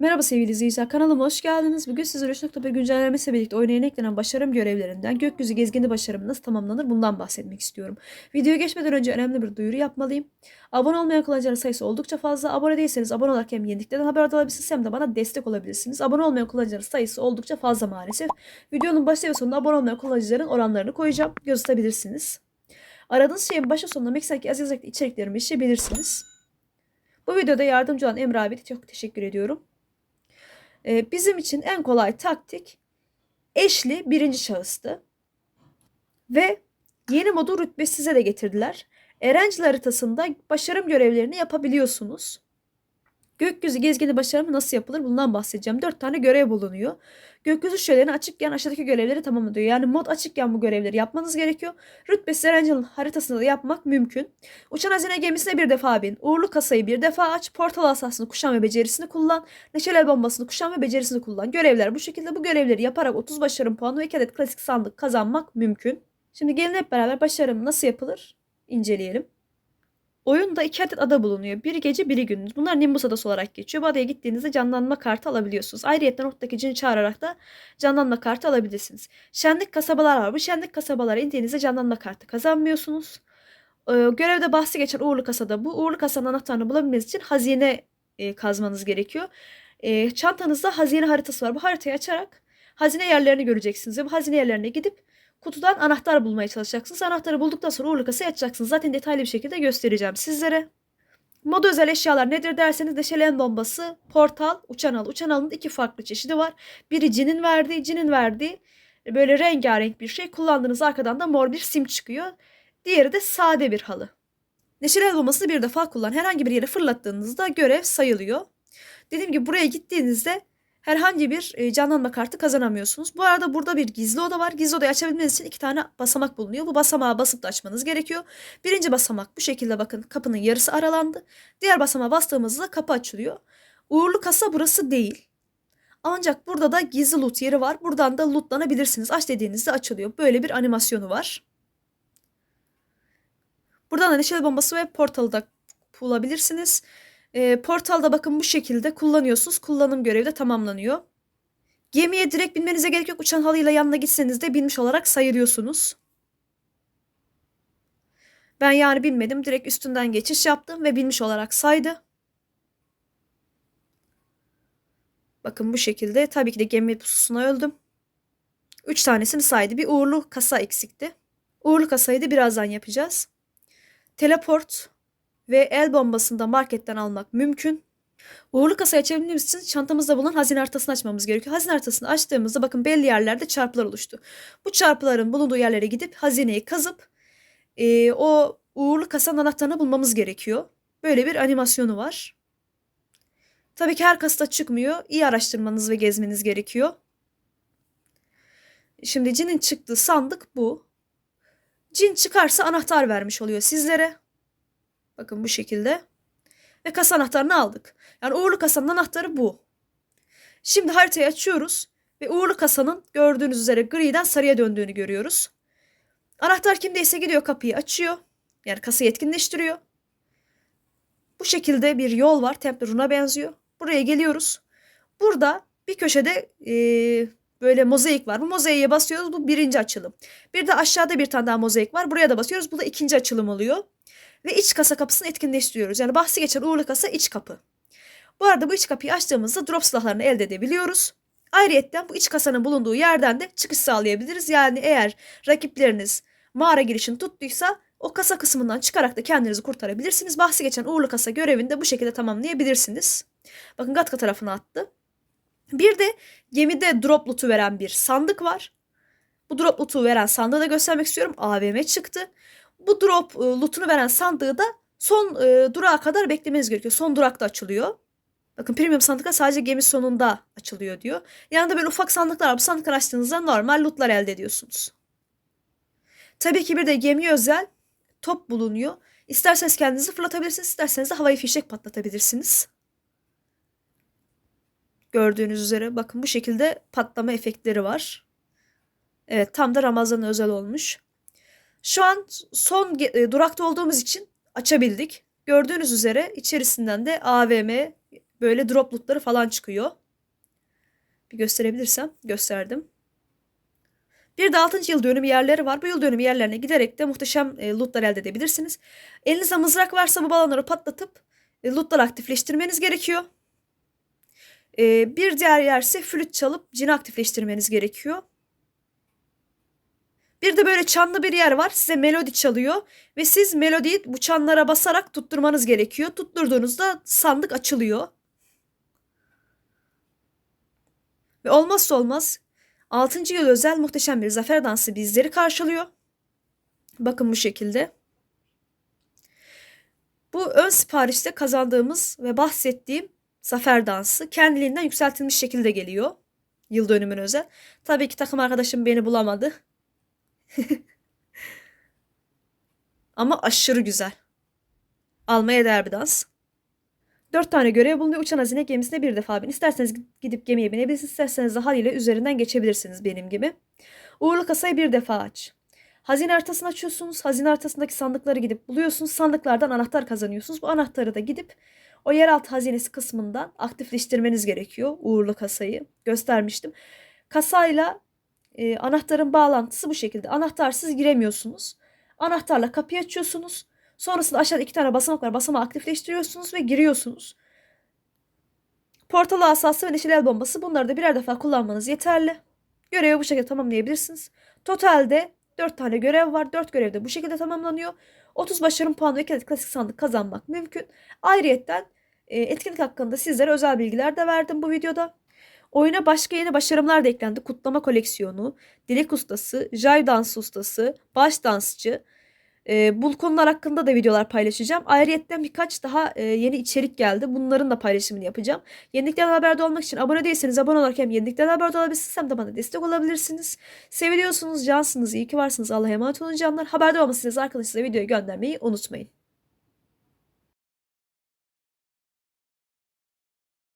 Merhaba sevgili izleyiciler, kanalıma hoş geldiniz. Bugün sizlere 3.1 güncellemesiyle birlikte oynayana eklenen başarım görevlerinden gökyüzü gezgini başarımı nasıl tamamlanır bundan bahsetmek istiyorum. Videoya geçmeden önce önemli bir duyuru yapmalıyım. Abone olmayan kullanıcıların sayısı oldukça fazla. Abone değilseniz abone olarak hem yeniliklerden haberdar olabilirsiniz hem de bana destek olabilirsiniz. Abone olmayan kullanıcıların sayısı oldukça fazla maalesef. Videonun başta ve sonunda abone olmayan kullanıcıların oranlarını koyacağım. Göz atabilirsiniz. Aradığınız şeyin başa sonuna Meksaki yaz yazarak içeriklerimi işleyebilirsiniz. Bu videoda yardımcı olan Emre abi çok teşekkür ediyorum. Ee, bizim için en kolay taktik eşli birinci şahıstı. Ve yeni modu rütbe size de getirdiler. Erencil haritasında başarım görevlerini yapabiliyorsunuz. Gökyüzü gezgini başarımı nasıl yapılır bundan bahsedeceğim. Dört tane görev bulunuyor. Gökyüzü şöleni açıkken aşağıdaki görevleri tamamlıyor. Yani mod açıkken bu görevleri yapmanız gerekiyor. Rütbesiz Erangel'ın haritasında da yapmak mümkün. Uçan hazine gemisine bir defa bin. Uğurlu kasayı bir defa aç. Portal asasını kuşan ve becerisini kullan. Neşeli el bombasını kuşan ve becerisini kullan. Görevler bu şekilde bu görevleri yaparak 30 başarım puanı ve 2 adet klasik sandık kazanmak mümkün. Şimdi gelin hep beraber başarım nasıl yapılır inceleyelim. Oyunda iki adet ada bulunuyor. Biri gece biri gündüz. Bunlar Nimbus adası olarak geçiyor. Bu adaya gittiğinizde canlanma kartı alabiliyorsunuz. Ayrıca nottaki cini çağırarak da canlanma kartı alabilirsiniz. Şenlik kasabalar var. Bu şenlik kasabalara indiğinizde canlanma kartı kazanmıyorsunuz. Ee, görevde bahsi geçen uğurlu kasada bu. Uğurlu kasanın anahtarını bulabilmeniz için hazine e, kazmanız gerekiyor. E, çantanızda hazine haritası var. Bu haritayı açarak hazine yerlerini göreceksiniz. Ve bu hazine yerlerine gidip kutudan anahtar bulmaya çalışacaksınız. Anahtarı bulduktan sonra uğurlu kasayı açacaksınız. Zaten detaylı bir şekilde göstereceğim sizlere. Mod özel eşyalar nedir derseniz neşelen bombası, portal, uçan al. Uçan alın iki farklı çeşidi var. Biri cinin verdiği, cinin verdiği böyle rengarenk bir şey. Kullandığınız arkadan da mor bir sim çıkıyor. Diğeri de sade bir halı. Neşeli bombasını bir defa kullan. Herhangi bir yere fırlattığınızda görev sayılıyor. Dediğim gibi buraya gittiğinizde herhangi bir e, canlanma kartı kazanamıyorsunuz. Bu arada burada bir gizli oda var. Gizli odayı açabilmeniz için iki tane basamak bulunuyor. Bu basamağa basıp da açmanız gerekiyor. Birinci basamak bu şekilde bakın kapının yarısı aralandı. Diğer basamağa bastığımızda kapı açılıyor. Uğurlu kasa burası değil. Ancak burada da gizli loot yeri var. Buradan da lootlanabilirsiniz. Aç dediğinizde açılıyor. Böyle bir animasyonu var. Buradan da neşeli bombası ve portalı da bulabilirsiniz. E, portalda bakın bu şekilde kullanıyorsunuz. Kullanım görevi de tamamlanıyor. Gemiye direkt binmenize gerek yok. Uçan halıyla yanına gitseniz de binmiş olarak sayılıyorsunuz. Ben yani binmedim. Direkt üstünden geçiş yaptım ve binmiş olarak saydı. Bakın bu şekilde. Tabii ki de gemi pususuna öldüm. Üç tanesini saydı. Bir uğurlu kasa eksikti. Uğurlu kasayı da birazdan yapacağız. Teleport ve el bombasını da marketten almak mümkün. Uğurlu kasayı açabilmemiz için çantamızda bulunan hazine haritasını açmamız gerekiyor. Hazine haritasını açtığımızda bakın belli yerlerde çarpılar oluştu. Bu çarpıların bulunduğu yerlere gidip hazineyi kazıp e, o uğurlu kasanın anahtarını bulmamız gerekiyor. Böyle bir animasyonu var. Tabii ki her kasada çıkmıyor. İyi araştırmanız ve gezmeniz gerekiyor. Şimdi cinin çıktığı sandık bu. Cin çıkarsa anahtar vermiş oluyor sizlere. Bakın bu şekilde. Ve kasa anahtarını aldık. Yani uğurlu kasanın anahtarı bu. Şimdi haritayı açıyoruz. Ve uğurlu kasanın gördüğünüz üzere griden sarıya döndüğünü görüyoruz. Anahtar kimdeyse gidiyor kapıyı açıyor. Yani kasayı etkinleştiriyor. Bu şekilde bir yol var. Temple Run'a benziyor. Buraya geliyoruz. Burada bir köşede e, böyle mozaik var. Bu mozaiğe basıyoruz. Bu birinci açılım. Bir de aşağıda bir tane daha mozaik var. Buraya da basıyoruz. Bu da ikinci açılım oluyor ve iç kasa kapısını etkinleştiriyoruz. Yani bahsi geçen uğurlu kasa iç kapı. Bu arada bu iç kapıyı açtığımızda drop silahlarını elde edebiliyoruz. Ayrıca bu iç kasanın bulunduğu yerden de çıkış sağlayabiliriz. Yani eğer rakipleriniz mağara girişini tuttuysa o kasa kısmından çıkarak da kendinizi kurtarabilirsiniz. Bahsi geçen uğurlu kasa görevini de bu şekilde tamamlayabilirsiniz. Bakın Gatka tarafına attı. Bir de gemide drop loot'u veren bir sandık var. Bu drop loot'u veren sandığı da göstermek istiyorum. AVM çıktı bu drop e, loot'unu veren sandığı da son e, durağa kadar beklemeniz gerekiyor. Son durakta açılıyor. Bakın premium sandıklar sadece gemi sonunda açılıyor diyor. Yanında böyle ufak sandıklar var. Bu sandıkları açtığınızda normal lootlar elde ediyorsunuz. Tabii ki bir de gemi özel top bulunuyor. İsterseniz kendinizi fırlatabilirsiniz, isterseniz de havayı fişek patlatabilirsiniz. Gördüğünüz üzere bakın bu şekilde patlama efektleri var. Evet tam da Ramazan özel olmuş. Şu an son e, durakta olduğumuz için açabildik. Gördüğünüz üzere içerisinden de AVM böyle drop lootları falan çıkıyor. Bir gösterebilirsem gösterdim. Bir de 6. yıl dönümü yerleri var. Bu yıl dönümü yerlerine giderek de muhteşem e, lootlar elde edebilirsiniz. Elinizde mızrak varsa bu balonları patlatıp e, lootları aktifleştirmeniz gerekiyor. Bir diğer yer ise flüt çalıp cini aktifleştirmeniz gerekiyor. Bir de böyle çanlı bir yer var. Size melodi çalıyor ve siz melodiyi bu çanlara basarak tutturmanız gerekiyor. Tutturduğunuzda sandık açılıyor. Ve olmazsa olmaz 6. yıl özel muhteşem bir zafer dansı bizleri karşılıyor. Bakın bu şekilde. Bu ön siparişte kazandığımız ve bahsettiğim zafer dansı kendiliğinden yükseltilmiş şekilde geliyor. Yıl dönümün özel. Tabii ki takım arkadaşım beni bulamadı. Ama aşırı güzel. Almaya değer bir dans. Dört tane görev bulunuyor. Uçan hazine gemisine bir defa bin. İsterseniz gidip gemiye binebilirsiniz. İsterseniz de haliyle üzerinden geçebilirsiniz benim gibi. Uğurlu kasayı bir defa aç. Hazine haritasını açıyorsunuz. Hazine haritasındaki sandıkları gidip buluyorsunuz. Sandıklardan anahtar kazanıyorsunuz. Bu anahtarı da gidip o yeraltı hazinesi kısmından aktifleştirmeniz gerekiyor. Uğurlu kasayı göstermiştim. Kasayla e, anahtarın bağlantısı bu şekilde. Anahtarsız giremiyorsunuz. Anahtarla kapıyı açıyorsunuz. Sonrasında aşağıda iki tane basamak var. Basamağı aktifleştiriyorsunuz ve giriyorsunuz. Portal asası ve neşeli el bombası bunları da birer defa kullanmanız yeterli. Görevi bu şekilde tamamlayabilirsiniz. Totalde 4 tane görev var. 4 görev de bu şekilde tamamlanıyor. 30 başarım puanı ve 2 adet klasik sandık kazanmak mümkün. Ayrıyetten e, etkinlik hakkında sizlere özel bilgiler de verdim bu videoda. Oyuna başka yeni başarımlar da eklendi. Kutlama koleksiyonu, dilek ustası, jay dans ustası, baş dansçı. E, bu konular hakkında da videolar paylaşacağım. Ayrıca birkaç daha e, yeni içerik geldi. Bunların da paylaşımını yapacağım. Yeniliklerden haberdar olmak için abone değilseniz abone olarak hem yeniliklerden haberdar olabilirsiniz hem de bana destek olabilirsiniz. Seviyorsunuz, cansınız, iyi ki varsınız. Allah'a emanet olun canlar. Haberdar olmasınız arkadaşlarınıza videoyu göndermeyi unutmayın.